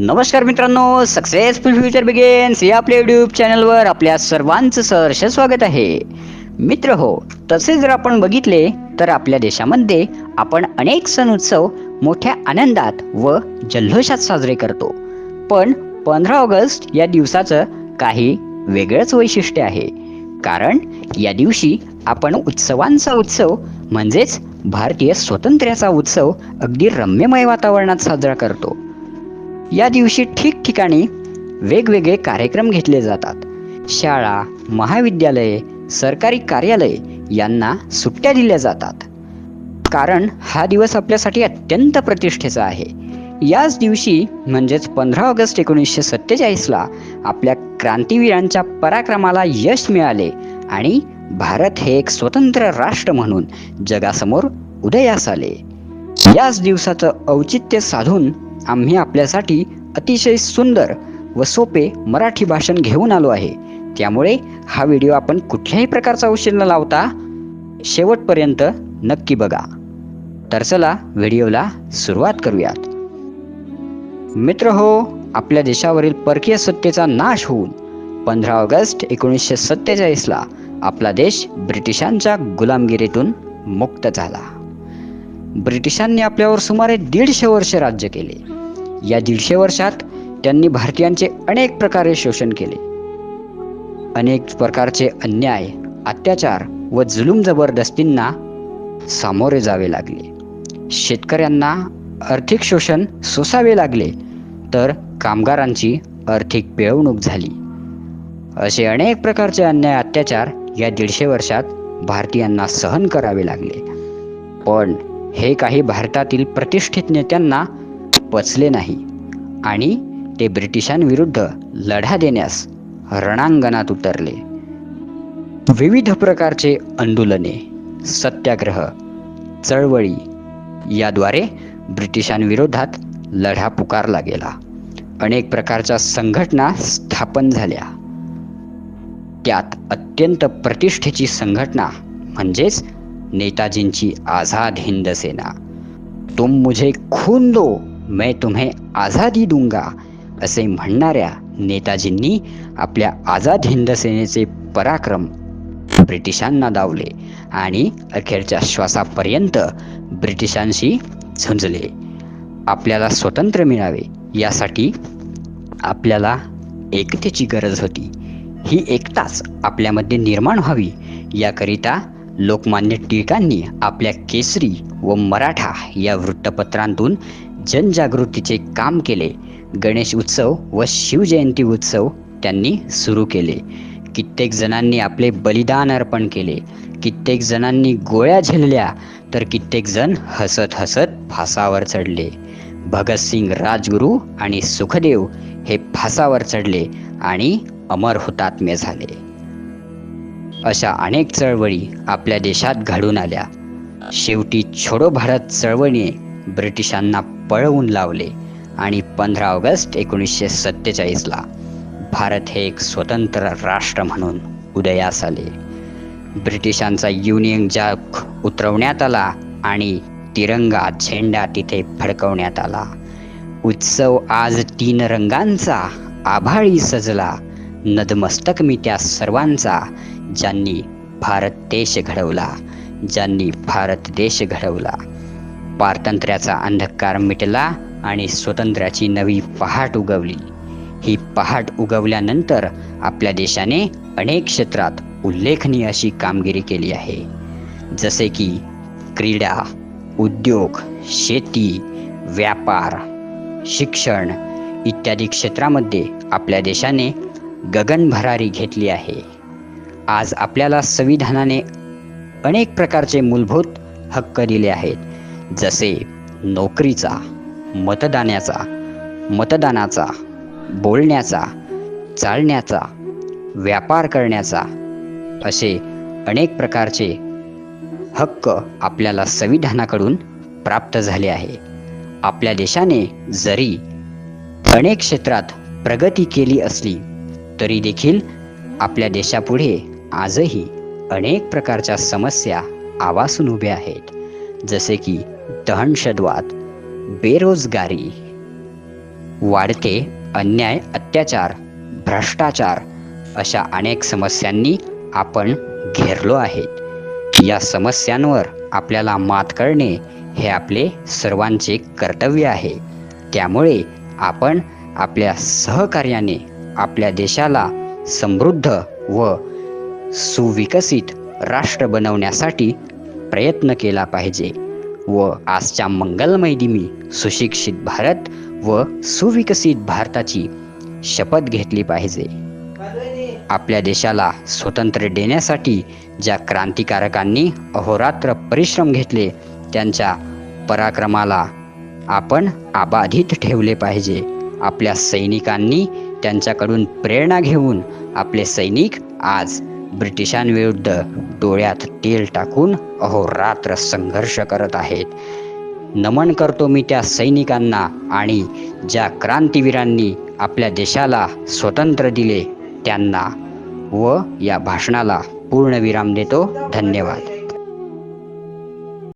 नमस्कार मित्रांनो successful future begins या आपल्या युट्यूब चॅनलवर आपल्या सर्वांचं सहर्ष स्वागत आहे. मित्र हो तसे जर आपण बघितले तर आपल्या देशामध्ये आपण अनेक सण उत्सव मोठ्या आनंदात व जल्लोषात साजरे करतो. पण पंधरा ऑगस्ट या दिवसाचं काही वेगळंच वैशिष्ट्य आहे. कारण या दिवशी आपण उत्सवांचा उत्सव म्हणजेच भारतीय स्वातंत्र्याचा उत्सव अगदी रम्यमय वातावरणात साजरा करतो. या दिवशी ठिकठिकाणी वेगवेगळे कार्यक्रम घेतले जातात. शाळा महाविद्यालये सरकारी कार्यालय यांना सुट्ट्या दिल्या जातात. कारण हा दिवस आपल्यासाठी अत्यंत प्रतिष्ठेचा आहे. याच दिवशी म्हणजेच पंधरा ऑगस्ट एकोणीसशे सत्तेचाळीसला आपल्या क्रांतीवीरांच्या पराक्रमाला यश मिळाले आणि भारत हे एक स्वतंत्र राष्ट्र म्हणून जगासमोर उदयास आले. याच दिवसाचं औचित्य साधून आम्ही आपल्यासाठी अतिशय सुंदर व सोपे मराठी भाषण घेऊन आलो आहे. त्यामुळे हा व्हिडिओ आपण कुठल्याही प्रकारचा उशीर न लावता शेवटपर्यंत नक्की बघा. तर चला व्हिडिओला सुरुवात करूयात. मित्र हो आपल्या देशावरील परकीय सत्तेचा नाश होऊन पंधरा ऑगस्ट एकोणीसशे सत्तेचाळीसला आपला देश ब्रिटिशांच्या गुलामगिरीतून मुक्त झाला. ब्रिटिशांनी आपल्यावर सुमारे दीडशे वर्ष राज्य केले. या दीडशे वर्षात त्यांनी भारतीयांचे अनेक प्रकारे शोषण केले. अनेक प्रकारचे अन्याय अत्याचार व जुलूम जबरदस्तींना सामोरे जावे लागले. शेतकऱ्यांना आर्थिक शोषण सोसावे लागले तर कामगारांची आर्थिक पिळवणूक झाली. असे अनेक प्रकारचे अन्याय अत्याचार या दीडशे वर्षात भारतीयांना सहन करावे लागले. पण हे काही भारतातील प्रतिष्ठित नेत्यांना पचले नाही आणि ते ब्रिटिशांविरुद्ध लढा देण्यास रणांगणात उतरले. विविध प्रकारचे आंदोलने सत्याग्रह चळवळी याद्वारे ब्रिटिशांविरोधात लढा पुकारला गेला. अनेक प्रकारच्या संघटना स्थापन झाल्या. त्यात अत्यंत प्रतिष्ठेची संघटना म्हणजेच नेताजींची आझाद हिंद सेना. तुम मुझे खून दो मैं तुम्हें आझादी दूंगा असे म्हणणाऱ्या नेताजींनी आपल्या आझाद हिंद सेनेचे पराक्रम ब्रिटिशांना दावले आणि अखेरच्या श्वासापर्यंत ब्रिटिशांशी झुंजले. आपल्याला स्वतंत्र मिळावे यासाठी आपल्याला एकतेची गरज होती. ही एकताच आपल्यामध्ये निर्माण व्हावी याकरिता लोकमान्य टिळकांनी आपल्या केसरी व मराठा या वृत्तपत्रांतून जनजागृतीचे काम केले. गणेश उत्सव व शिवजयंती उत्सव त्यांनी सुरू केले. कित्येक जणांनी आपले बलिदान अर्पण केले. कित्येक जणांनी गोळ्या झेलल्या तर कित्येक जण हसत हसत फासावर चढले. भगतसिंग राजगुरू आणि सुखदेव हे फासावर चढले आणि अमर हुतात्मे झाले. अशा अनेक चळवळी आपल्या देशात घडून आल्या. शेवटी छोडो भारत चळवळीने ब्रिटिशांना पळवून लावले आणि पंधरा ऑगस्ट एकोणीसशे सत्तेचाळीसला भारत हे एक स्वतंत्र राष्ट्र म्हणून उदयास आले. ब्रिटिशांचा युनियन जॅक उतरवण्यात आला आणि तिरंगा झेंडा तिथे फडकवण्यात आला. उत्सव आज तीन रंगांचा आभाळी सजला. नदमस्तक मी त्या सर्वांचा ज्यांनी भारत देश घडवला ज्यांनी भारत देश घडवला. पारतंत्र्याचा अंधकार मिटला आणि स्वतंत्र्याची नवी पहाट उगवली. ही पहाट उगवल्यानंतर आपल्या देशाने अनेक क्षेत्रात उल्लेखनीय अशी कामगिरी केली आहे. जसे की क्रीडा उद्योग शेती व्यापार शिक्षण इत्यादी क्षेत्रामध्ये आपल्या देशाने गगनभरारी घेतली आहे. आज आपल्याला संविधानाने अनेक प्रकारचे मूलभूत हक्क दिले आहेत. जसे नोकरीचा मतदानाचा मतदानाचा बोलण्याचा चालण्याचा व्यापार करण्याचा असे अनेक प्रकारचे हक्क आपल्याला संविधानाकडून प्राप्त झाले आहे. आपल्या देशाने जरी अनेक क्षेत्रात प्रगती केली असली तरी देखील आपल्या देशापुढे आजही अनेक प्रकारच्या समस्या आवासून उभ्या आहेत. जसे की दहनशदवाद बेरोजगारी वाढते अन्याय अत्याचार भ्रष्टाचार अशा अनेक समस्यांनी आपण घेरलो आहेत. या समस्यांवर आपल्याला मात करणे हे आपले सर्वांचे कर्तव्य आहे. त्यामुळे आपण आपल्या सहकार्याने आपल्या देशाला समृद्ध व सुविकसित राष्ट्र बनवण्यासाठी प्रयत्न केला पाहिजे. व आजच्या मंगलमय दिनी सुशिक्षित भारत व सुविकसित भारताची शपथ घेतली पाहिजे. आपल्या देशाला स्वातंत्र्य देण्यासाठी ज्या क्रांतिकारकांनी अहोरात्र परिश्रम घेतले त्यांच्या पराक्रमाला आपण अबाधित ठेवले पाहिजे. आपल्या सैनिकांनी त्यांच्याकडून प्रेरणा घेऊन आपले सैनिक आज ब्रिटिशांविरुद्ध डोळ्यात तेल टाकून अहोरात्र संघर्ष करत आहेत. नमन करतो मी त्या सैनिकांना आणि ज्या क्रांतीवीरांनी आपल्या देशाला स्वतंत्र दिले त्यांना व या भाषणाला पूर्णविराम देतो. धन्यवाद.